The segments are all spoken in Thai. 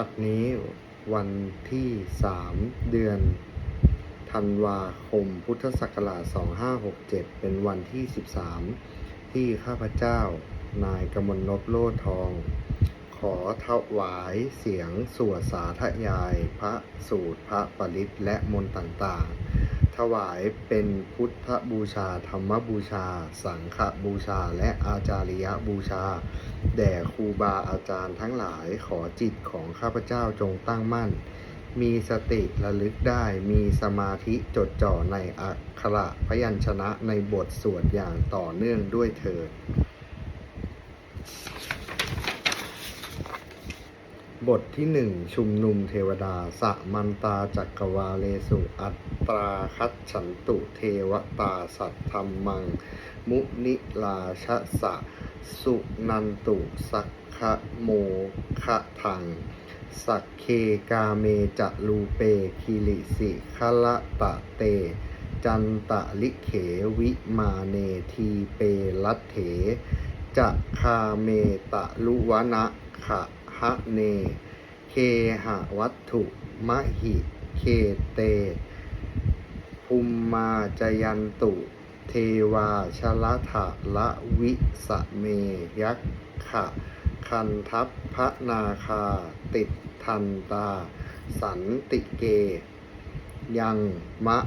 บัดนี้วันที่ 3 เดือนธันวาคมพุทธศักราช 2567 เป็นวันที่ 13 ที่ข้าพเจ้านายกมลนพโลทอง ขอถวายเสียงสวดสาธยาย พระสูตรพระปริตและมนต์ต่างๆ วายเป็นพุทธบูชา ธรรมบูชา สังฆบูชา และอาจาริยบูชา แด่ครูบาอาจารย์ทั้งหลายขอจิตของข้าพเจ้าจงตั้งมั่น มีสติระลึกได้ มีสมาธิจดจ่อในอักขระพยัญชนะในบทสวดอย่างต่อเนื่องด้วยเถิด บทที่หนึ่งชุมนุมเทวดาสะมันตาจักรวาเลสุ อัตตราคัตฉันตุเทวตาสัตธรรมัง มุนิลาชะสะ สุนันตุ สักขโมคะทัง สักเคกาเมจะลูเปคิลิสิคละตะเต จันตะลิเขวิมาเนทีเปลัตเถจะคาเมตะลุวนะขะ หะเน เคหะวัตถุมะหิ เคเตภูมมาจยันตุ เทวาชละถะละวิสเมยักขะ คันทัพพระนาคา ติดทันตา สันติเก ยังมะ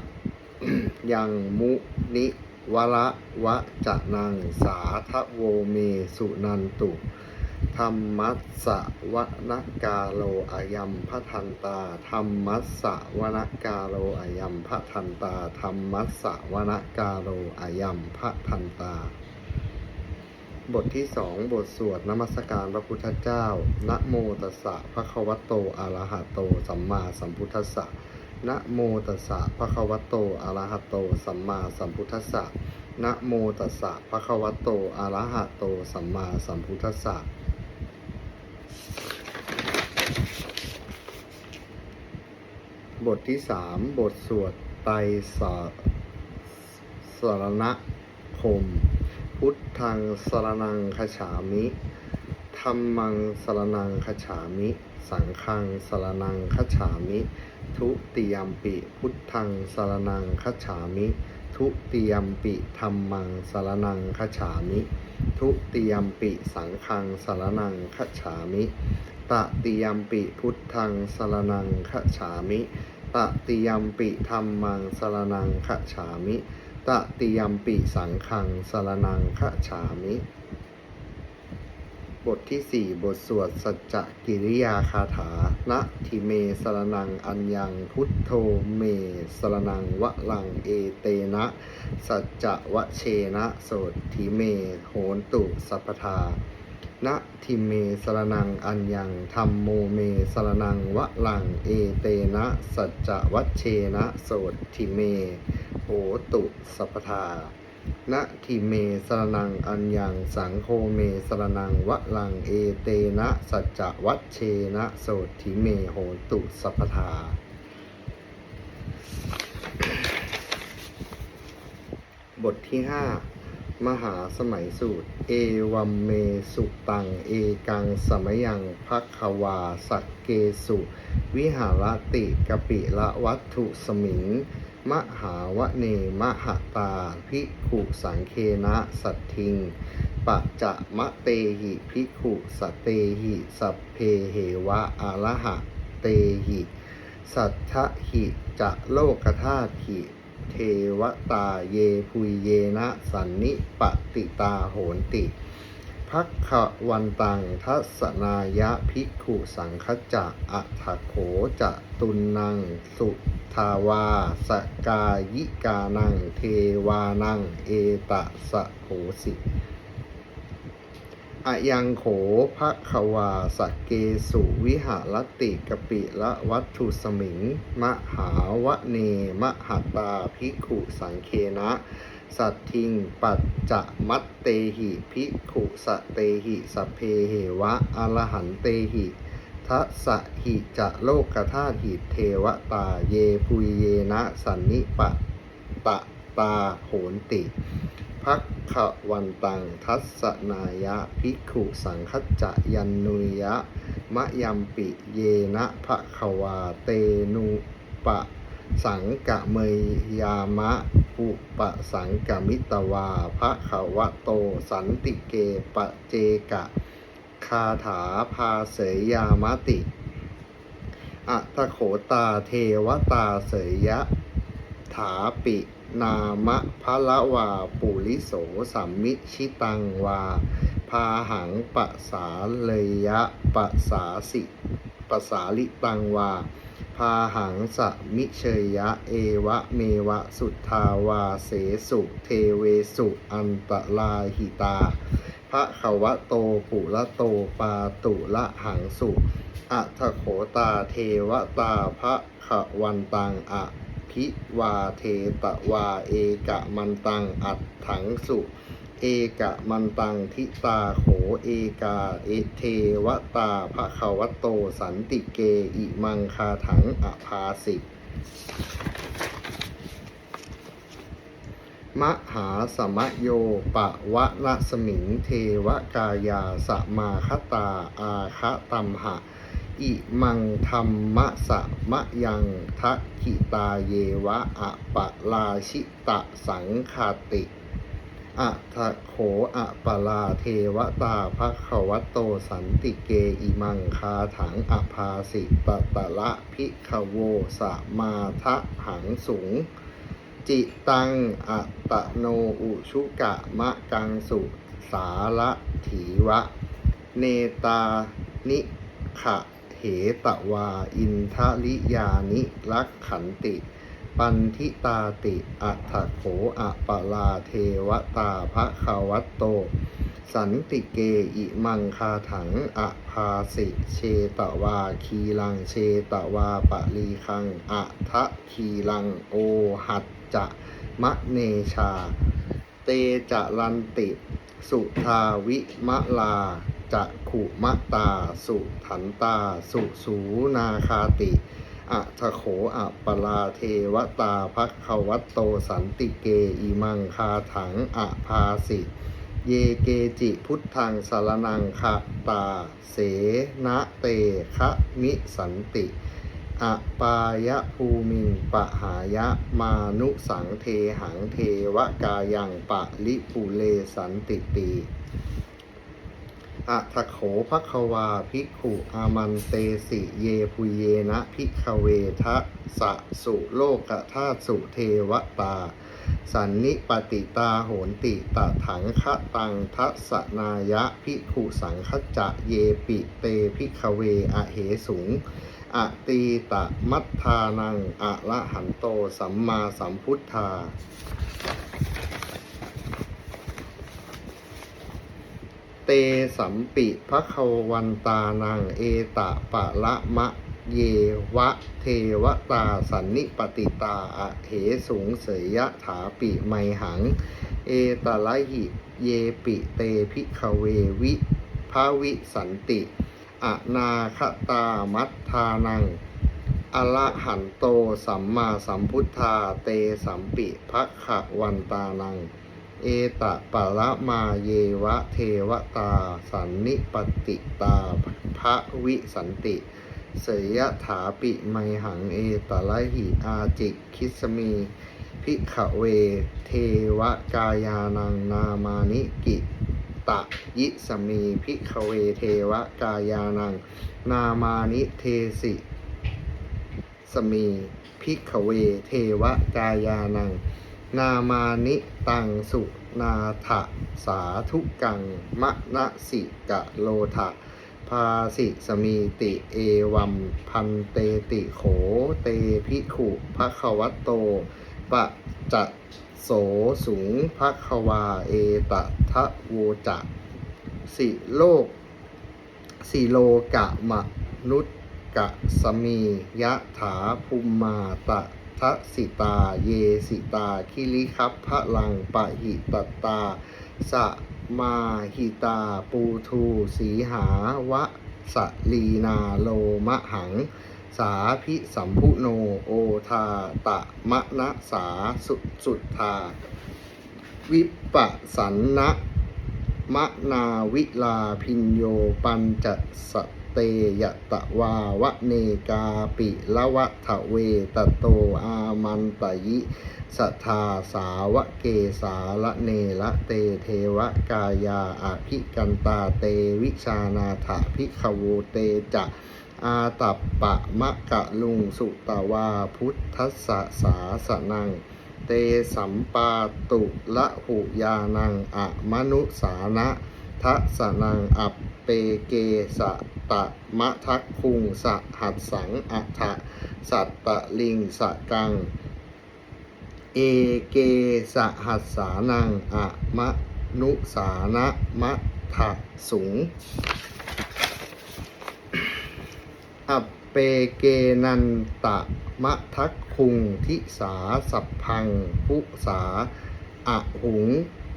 ยังมุนิวระวะจะนังสาทะโวเมสุนันตุ ธรรมัสสะวนกาโลอายัมพะทันตาธรรมัสสะวนกาโลอายัมพะทันตาธรรมัสสะวนกาโลอายัมพะทันตา บทที่สองบทสวดนมัสการพระพุทธเจ้า นะโมตัสสะภะคะวะโตอะระหะโต สัมมาสัมพุทธัสสะนะโมตัสสะภะคะวะโตอะระหะโต สัมมาสัมพุทธัสสะนะโมตัสสะภะคะวะโตอะระหะโต สัมมาสัมพุทธัสสะ บทที่สามบทสวดไตรสาสรณคม พุทธังสรนังคฉามิธรรมังสรนังคฉามิ สังฆังสรนังคฉามิ ทุติยมปิ พุทธังสรนังคฉามิ ทุติยมปิธรรมังสรนังคฉามิ ทุติยมปิสังฆังสรนังคฉามิ ตติยมปิพุทธังสรนังคฉามิ ตติยมปิธรรมังสรนังคฉามิ ตติยมปิสังฆังสรนังคฉามิ บทที่สี่บทสวดสัจจกิริยาคาถานะทิเมสรนังอัญญังพุทโธเมสรนังวะลังเอเตนะ สัจจวะเชนะโสทิเมโหนตุสัพพทา นะทิเมสรนังอัญญังธรรมโมเมสรนังวะลังเอเตนะ สัจจวัชเชนะโสทิเมโหตุสัพพทานะทิเมสรนังอัญญังสังโฆเมสรนังวะลังเอเตนะ สัจจวัชเชนะโสทิเมโหตุสัพพทาบทที่ห้า มหาสมัยสูตร เอวัมเมสุตัง เอกังสมยังพักวาสักเกสุ วิหารติกปิละวัตถุสมิง มหาวเนมหตาภิขุสังเคนะสัตทิงปัจจะมะเตหิภิขุสตเตหิสัพเพเหวะอารหะเตหิ สัทธะหิจะโลกธาตุหิ เทวตาเยพุยเยนะสันนิปติตาโหนติพักขวันตังทัศนายะภิกขุสังคจะอัถโขจะตุนัง สุทาวาสกายิกานัง เทวานัง เอตะสะโหสิ อะยังโขภะควาสเกสุวิหารติกปิละวัตถุสมิง มหาวะเนมหตาภิกขุสังเคนะ สัตทิงปัจจะมัตเตหิภิกขุสเตหิสเพเหวะอรหันเตหิทัสหิจะโลกธาตุหิเทวตาเยพุยเยนะสันนิปะตะตาโหนติ พักขวันตัง ทัสสนายะ ภิกขุสังคัจจยันนุยะ มะยัมปิเยนะภะควาเตนุปะ สังกะเมยยามะปุปะสังกะมิตวาภะขวะโต สันติเกปะเจกะ คาถาพาเสยยามติอัตโขตาเทวตาเสยยะ ถาปิ นามะพะละวาปุริโสสัมมิชิตังวา พาหังปะสาเลยะปะสาสิปะสาลิตังวา พาหังสะมิเชยยะเอวะเมวะสุทธาวาเสสุเทเวสุอันตลาหิตาพระขวะโตปุละโตปาตุละหังสุอัทโขตาเทวตาพระขวันตังอะ พิวาเทตวาเอกะมันตังอัดถังสุ เอกะมันตังทิตาโขเอกาเอเทวตาภะคะวะโตสันติเกอิมังคาถังอภาสิมหาสมโยปะวะนะสมิงเทวกายาสมาคตาอาคะตัมหะ อิมังธรรมะสะมะยังทักขิตาเยวะอะปะลาชิตะสังคาติอะทะโขอะปะลาเทวตาภคะวะโตสันติเกอิมังคาถังอภาสิตะตะละพิขโวสะมาทะหังสูง จิตังอัตโนอุชุกะมะกังสุสาละถีวะ เนตานิขะ ตวา อินทลิยานิลักขันติ ปันทิตาติอัฏฐโขอะปะลาเทวตาภะควัตโต สันติเกอิมังคาถังอะภาสิเชตวา คีลังเชตวาปะลีคังอะทะคีลังโอหัดจะมะเนชา เตจะลันติ สุทาวิมะลา จะขุมะตา สุถันตา สุสูนาคาติอะทะโขอะปลาเทวตาภักขวัตโตสันติเกอิมังคาถังอะภาสิ เยเกจิพุทธังสารนังคะตา เสนะเตคะมิสันติอปายะภูมิงปะหายะมานุสังเทหังเทวกายังปะลิปุเลสันติตี อะทะโขภควาภิกขุอามันเตสิเยปุเยนะภิกขเวทะสะสุโลกธาตุสุเทวตา สันนิปติตาโหนติตะถังคะตังทัสนายะภิกขุสังคจะเยปิเตภิกขเวอะเหสุงอะตีตะมัทธานังอะละหันโตสัมมาสัมพุทธา เตสัมปิภะคะวันตานังเอตะปะละมะเยวะเทวตาสันนิปติตาอะเหสูงเสยยะถาปิไมหัง เอตะละหิเยปิเตพิขเววิภาวิสันติอนาคตามัทธานังอละหันโตสัมมาสัมพุทธาเตสัมปิภะคะวันตานัง เอตะปะละมาเยวะเทวตา สันนิปติตาภะวิสันติเสยถาปิไมหังเอตะละหิอาจิกคิสมีพิขเว เทวกายานังนามานิกิตะยิสมีพิขเวเทวกายานัง นามานิเทสิสมีพิขเวเทวกายานัง นามานิตังสุนาถะสาธุกังมะนะสิกะโลทะภาสิสมีติเอวัมพันเตติโขเตพิขุภะคะวัตโตปะจะโสสูงภะคะวาเอตะทะโวจะสิโลกสิโลกะมะนุษกะสมียะถาภูมมาตะ ทะสิตา เยสิตา คิริคัพพะลังปะหิตตา สะมาหิตา ปูทูสีหาวะสลีนาโลมะหัง สาพิสัมพุโนโอทาตะมะนะสาสุสุทธาวิปัสสันนะมะนาวิลาพินโยปัญจส เตยตะวาวะเนกาปิละวะทะเวตโตอามันตยิสัทธาสาวะเกสาละเนละเตเทวะกายาอภิกันตาเตวิชานาถาภิขโวเตจะอาตัปปะมะกะลุงสุตวาพุทธัสสะสาสนัง เตสัมปาตุละหุยานังอะมนุสานะ ทัสนังอัปเปเกสะตะมะทักคุงสะหัดสังอัฏฐะสัตตะลิงสะกัง เอเกสะหัสสานังอะมะนุสานะมะทะสุง อัปเปเกนันตะมะทักคุงทิสาสัพพังพุสาอะหุง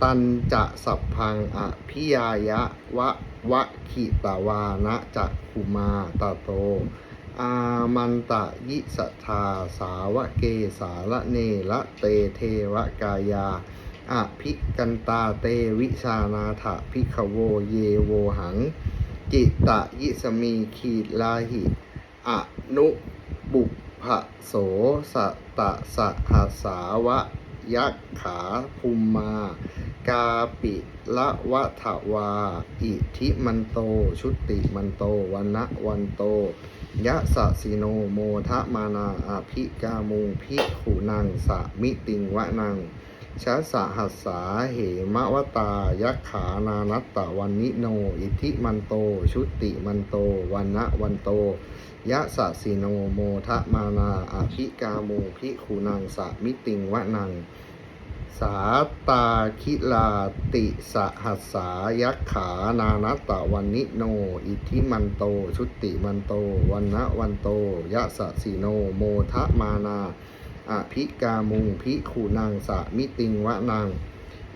ตันจะสัพพังอภิยายะวะวะขิตวานะจักคุมาตะโต อามันตะยิสัทธาสาวะเกสาละเนละเตเทวกายาอภิกันตาเตวิชานาถะพิขโวเยโวหัง จิตตะยิสมีขีดลาหิอนุบุพโสสตะสหสาวะ ยักขาภูมมา กาปิละวะทวา อิทิมันโต ชุติมันโตวันนะวันโต ยะสะสิโนโมทะมานาอภิกามุงพิขุนังสะมิติงวะนัง ชะสะหัสสาเหมะวตา ยักขานานัตตะวันนิโน อิทิมันโต ชุติมันโต วันนะวันโต ยะสะสิโนโมทะมานาอภิกามุพิคุนังสะมิติงวะนัง สาตาคิลาติสหัสสายักขานานัตตะวันนิโน อิทิมันโต ชุติมันโต วันนะวันโต ยะสะสิโนโมทะมานา อภิกามุงพิคุนังสะมิติงวะนัง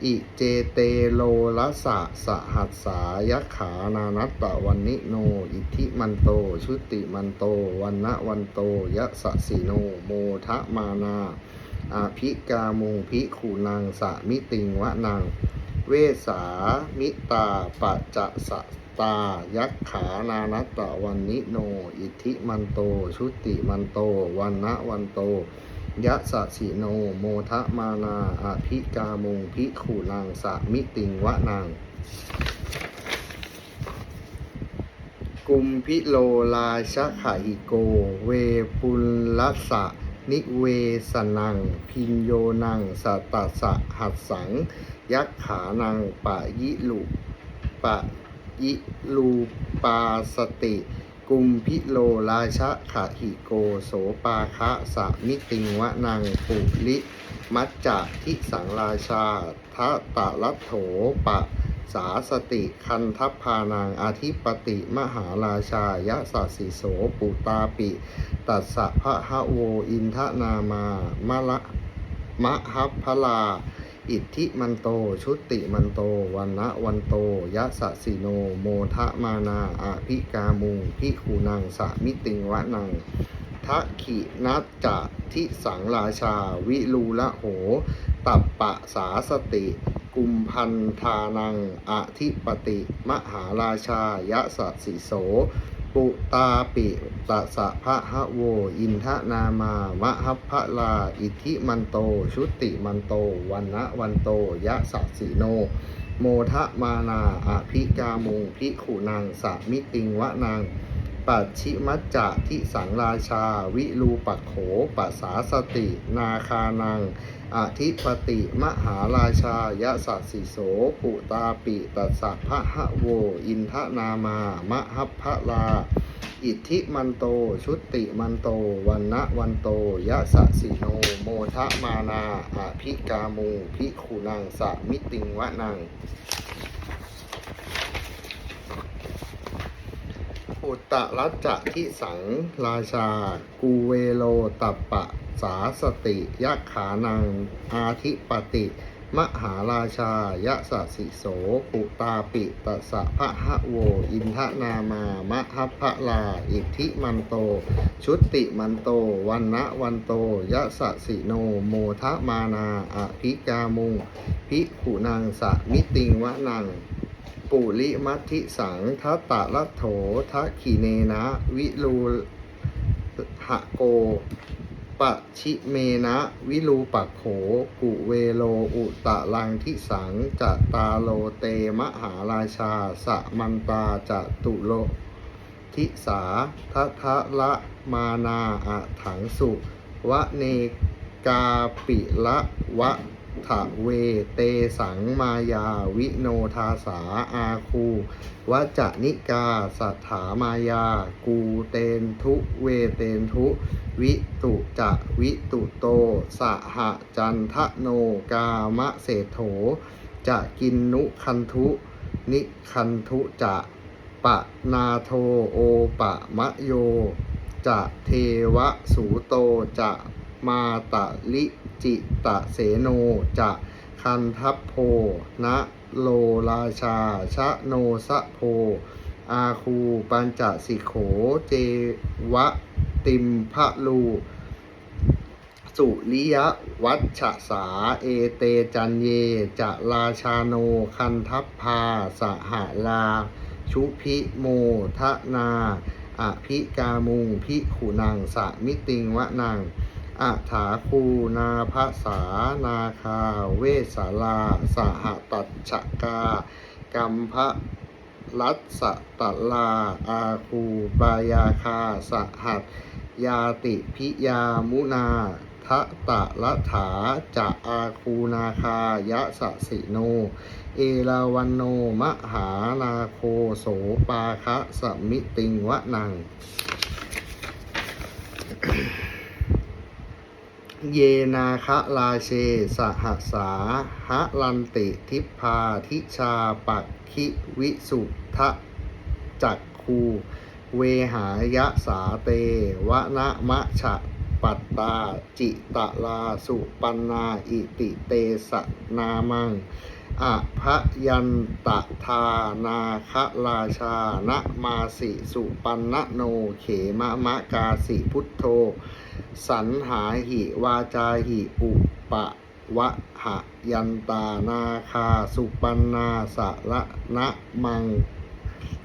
อิเจเตโลละสะสหัสสายขานานัตตะวันนิโน อิทิมันโต ชุติมันโต วันนะวันโตยะสะสิโน โมทะมานาอาภิกามุงพิคูนังสะมิติงวะนังเวสามิตาปะจะสะตายักขานานัตตะวันนิโน อิทิมันโต ชุติมันโต วันนะวันโต ยะสะสิโนโมทะมานาอภิกามุงพิขูนังสะมิติงวะนังกุมพิโลลาชะขะหิโก เวปุลละสะนิเวสนัง พินโยนังสตตสะหัสสัง ยักขานังปะยิลุปะยิลูปาสติ กุมพิโลราชะขะหิโกโสปาคะสะมิติงวะนังปุลิมัจจะทิสังราชาทะตะลัโถปะสาสติคันทัพพานางอาทิปติมหาราชายะสัสิโสปุตาปิ ตัสสะพะฮะโวอินทนามา มะละมะฮัพพลา อิทธิมันโต ชุติมันโต วันนะวันโต ยะสะสิโน โมทะมานาอาภิกามุงพิคูนังสะมิติงวะนังทักขินัจจะทิสังราชา วิลูละโห ตัปปะสาสติ กุมพันธานังอธิปติ มหาราชายะสัสิโส ปุตาปิตะสะพะหะโว อินทนามามะหัพพะลา อิทิมันโต ชุติมันโตวันนะวันโต ยะสัสีโน โมทะมานาอภิกามุงพิขุนางสะมิติงวะนาง ปัจฉิมัจจะทิสังราชา วิรูปัโขปัสสาสติ นาคานังอธิปติมหาราชายะสัสสิโสปุตาปิตัสสะพะฮะโว อินทนามามะฮัพพะลา อิทธิมันโตชุติมันโตวันนะวันโตยะสะสิโนโมทะมานาอภิกามุพิขุนังสะมิติงวะนัง ตตะรัจจะทิสังราชา กูเวโลตัปปะ สาสติยักขานัง อาทิปติ มหาราชายะสสิโสปุตาปิตสะพะหะโว อินทนามามะฮัพะลา อิทธิมันโต ชุติมันโต วันนะวันโตยะสสิโน โมทะมานาอภิกามุง พิขุนังสะมิติงวะนัง ปุริมัทิสังทัตตะละโถทะขีเนนะ วิรูหะโกปะชิเมนะ วิรูปักโขกุเวโลอุตะลังทิสังจะตาโลเตมหาราชา สะมันตาจะตุโลทิสาทัทะละมานาอะถังสุ วะเนกาปิละวะ ถะเวเตสังมายา วิโนทาสาอาคูวจะนิกาสัทธามายา กูเตนทุเวเตนทุ วิตุจะวิตุโต สหจันทโนกามะเศรษโถ จะกินนุคันทุ นิคันทุจะปะนาโทโอปะมะโย จะเทวสูโตจะมาตะลิ จิตะเสโนจะคันทัพโพนะโลราชา ชะโนสะโพ อาคูปัญจสิโข เจวะติมพะลู สุริยวัชชะสา เอเตจันเย จะราชาโน คันทัพพา สหลา ชุพิโมทะนาอภิกามุงพิขุนังสะมิติงวะนัง อัถาคูนาภาษานาคา เวสาลา สหตัจฉกา กัมพะรัสสตลา อาคูปายาคา สหัตยาติพิยามุนาทะตะละถาจะอาคูนาคายะสะสิโน เอราวันโนมหานาโคโสปาคะสมิติงวะนัง เยนาคะราเชสหัสาหะลันติทิพพาทิชาปักคิวิสุทะจักคูเวหายะสาเตวะนะมะฉะปัตตาจิตะลาสุปันนาอิติเตสนามังอภยันตะทานาคะราชานะมาสิสุปันนะโนเขมะมะกาสิพุทโธ สันหาหิวาจาหิอุปะวะหะยันตานาคา สุปันนาสะระนะมัง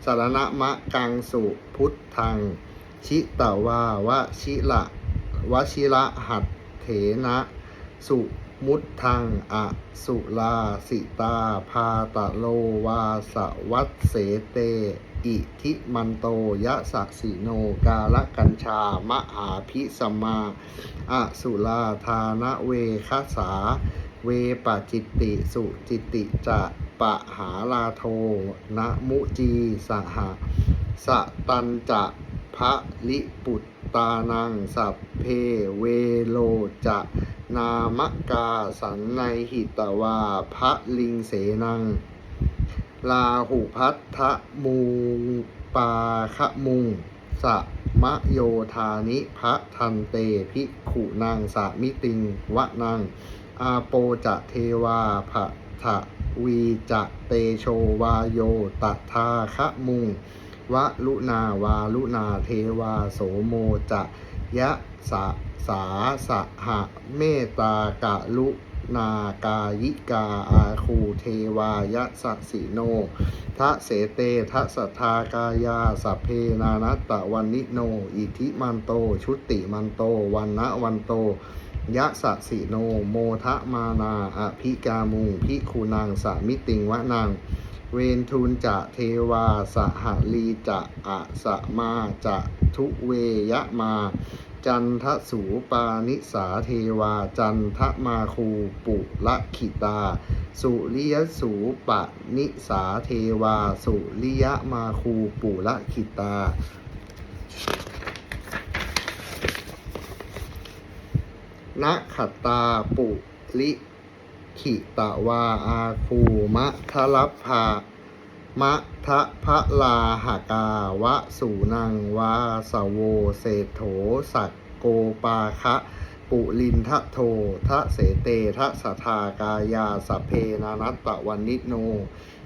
สารณะมะกังสุพุทธัง ชิตวาวะชิละวชิระหัตเถนะ สุมุตทังอะสุลาสิตา พาตะโลวาสวัตเสเต อิทิมันโตยะสักสิโนกาลกัญชามหาพิสมาอะสุลาธานะเวคสา เวปจิตติสุจิตติจะปะหาลาโทนะมุจีสหะสะตันจะพระลิปุตตานังสัพเพเวโลจะนามกาสันในหิตวาพระลิงเสนัง ลาหุพัทธมูปาคะมุงสะมะโยธานิพระทันเตภิขุนางสามิติงวะนางอาโปจะเทวาภะทะวีจะเตโชวาโยตทาคะมุงวะลุนาวาลุนาเทวาโสโมจะยะสะสาสะหะเมตากะลุ นากายิกาอาคูเทวายะสัสิโนทะเสเตทะสัทธากายาสัพเพนานัตตะวันนิโน อิทิมันโต ชุติมันโต วันนะวันโตยะสะสิโนโมทะมานาอภิกามุงพิคูนางสามิติงวะนางเวนทูลจะเทวาสหลีจะอะสะมาจะทุเวยะมา จันทสูปานิสาเทวา จันทมาคูปุละขิตา สุริยสูปะนิสาเทวา สุริยมาคูปุละขิตานะขัตาปุลิขิตวาอาคูมะทะลัพพา มะทะพะลาหากาวะสูนังวาสโวเศโถสักโกปาคะปุลินทะโททะเสเตทะสทากายาสเพนานัตตะวันนิโน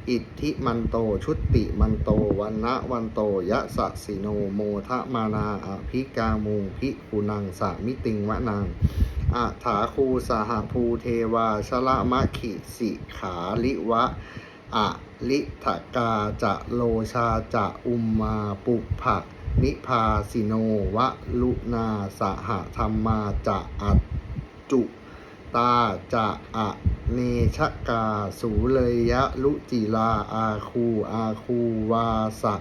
อิทธิมันโตชุติมันโตวันนะวันโตยะสะสิโนโมทะมานาอภิกามูพิคุนังสามิติงวะนังอาถาคูสหภูเทวาชละมะขิสิขาลิวะอะ ลิทกาจะโลชาจะอุมมาปุภะนิพาสิโนวะลุนาสหธรรมาจะอัจจุตาจะอะเนชกาสูเลยยะลุจิลาอาคูอาคูวาสะ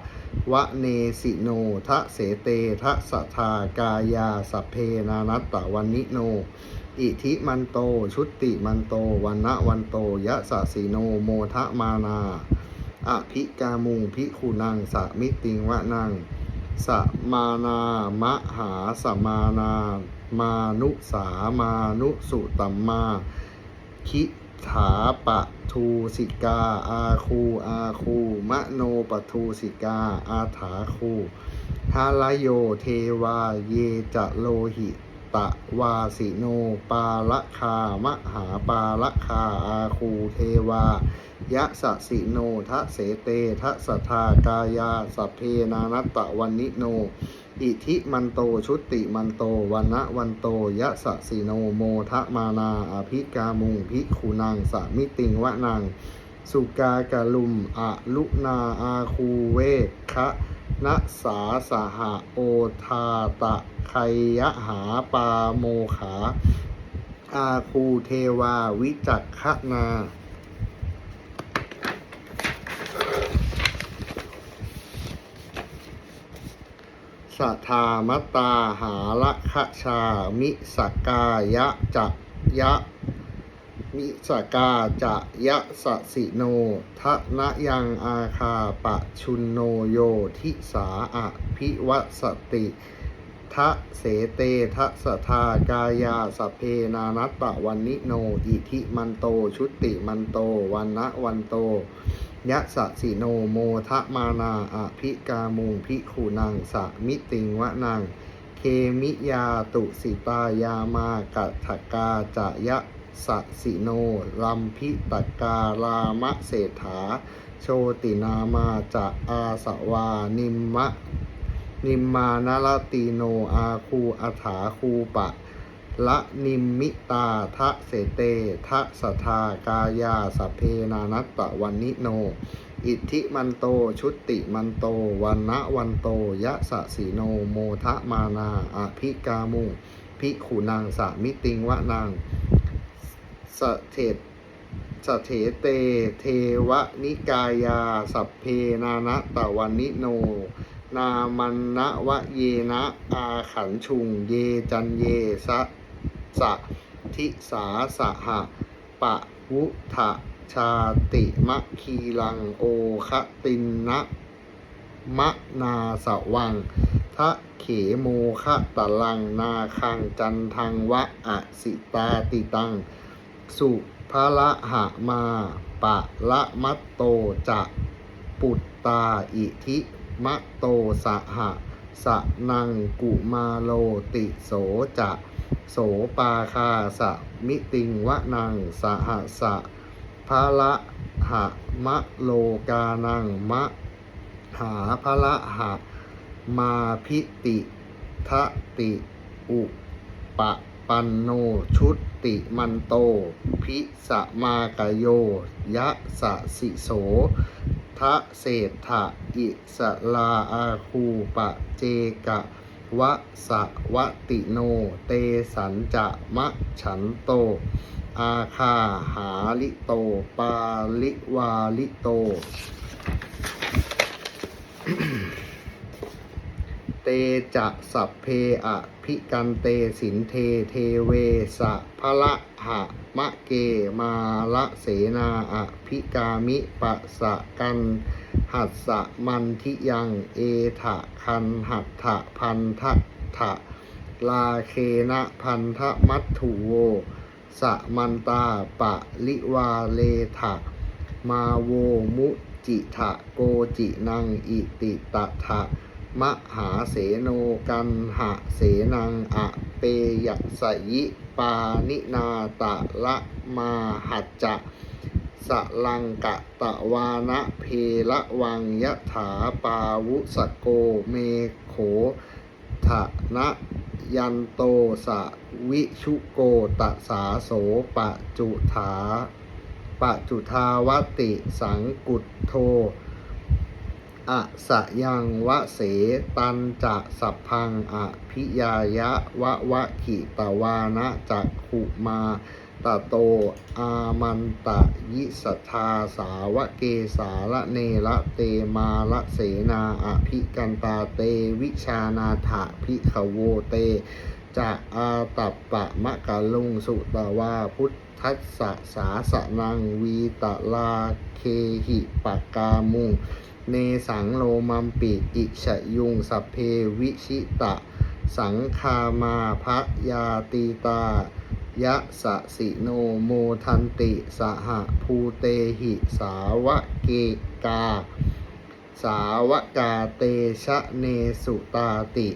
วะเนสิโนทะเสเตทะสทากายาสเพนานัตตะวันนิโน อิทิมันโต ชุติมันโตวันนะวันโต ยะสะสีโนโมทะมานาอภิกามุงพิคุนังสะมิติงวะนังสะมานามะหาสมานา มานุสามานุสุตัมมา คิถาปะทูสิกา อาคูอาคูมะโนปะทูสิกา อาถาคูฮาลโยเทวาเยจะโลหิต ตะวาสิโนปาละคามหาปาละคาอาคูเทวายะสะสิโนทะเสเตทะสทากายาสัพเพนานัตตะวันนิโน อิทิมันโตชุติมันโตวันะวันโตยะสะสีโนโมทะมานาอภิกามุงพิคุนังสามิติงวะนังสุกากะลุมอะลุนาอาคูเวคะ นะสาสหะโอทาตะไคยะหาปาโมขา อาคูเทวาวิจักขนาสัทธามตาหาละคะชามิสกายะจะยะ มิสกาจะยะสะสิโนทะนะยังอาคาปะชุนโนโยทิสาอะพิวสติทะเสเตทะสทากายาสเพนานัตตะวันนิโน อิทิมันโต ชุติมันโต วันนะวันโต ยะสะสิโนโมทะมานาอะภิกามุงพิคูนังสะมิติงวะนังเคมิยาตุสิตายามากัตถกาจะยะ สสิโนลัมพิตการามะเศรษฐา โชตินามาจะอาสวา นิมมะ นิมมานารติโนอาคูอัฐาคูปะ ละนิมมิตาทะเสเตทะสทากายาสเพนานัตตะวันนิโน อิทธิมันโตชุติมันโตวันนะวันโตยะสะสีโนโมทะมานาอภิกามุพิขุนางสามิติงวะนาง สเทศสเถเต เทวนิกายา สัพเพนานะตะวันนิโน นามันนะวะเยนะอาขันชุง เยจันเยสะสะทิสาสะหะปะวุทะชาติมะคีลังโอคะตินนะมะนาสวังทะเขโมคะตะลังนาคังจันทังวะอสิตาติตัง สุภละหะมาปะละมัตโตจะปุตตาอิทิมะโตสหะสะนังกุมาโลติโสจะโสปาคาสะมิติงวะนังสหสะภะละหะมะโลกานังมะหาภะละหะมาพิติทะติอุปะ ปันโนชุติมันโต พิสมากโย ยะสะสิโสทะเศษฐะอิสลาอาคูปะเจกะวะสะวะติโน เตสันจะมะฉันโต อาคาหาลิโต ปาลิวาลิโต ตจะสัพเพอภิกันเตสินเทเทเวสะพละหะมะเกมาละเสนาอภิกามิปะสะกันหัสสะมันทิยังเอถะคันหัตถะพันทะถะลาเคนะพันธมัตถุโวสะมันตาปะลิวาเลถะมาโวมุจิถะโกจินังอิติตะถะ มหาเสโนกันหะเสนังอะเปยสยิปานินาตะละมาหัจจะสลังกะตะวานะเพละวังยะถาปาวุสโกเมโขทะนะยันโตสะวิชุโกตะสาโสปะจุถาปะจุทาวติสังกุตโท อะสยังวะเส ตันจะสัพพังอภิยายะวะวะขิตวานะจักขุมาตะโต อามันตะยิสัทธาสาวะเกสาละเนละเตมาละเสนาอภิกันตาเตวิชานาถะพิขโวเตจะอาตัปปะมะกะลุงสุตวาพุทธัสสะสาสนังวีตะลาเคหิปะกามุง เนสังโลมัมปิอิชยุงสัพเพวิชิตะ สังคามาพะยาตีตายะสะสิโนโมทันติ สหภูเตหิ สาวะเกกา สาวกาเตชะเนสุตาติ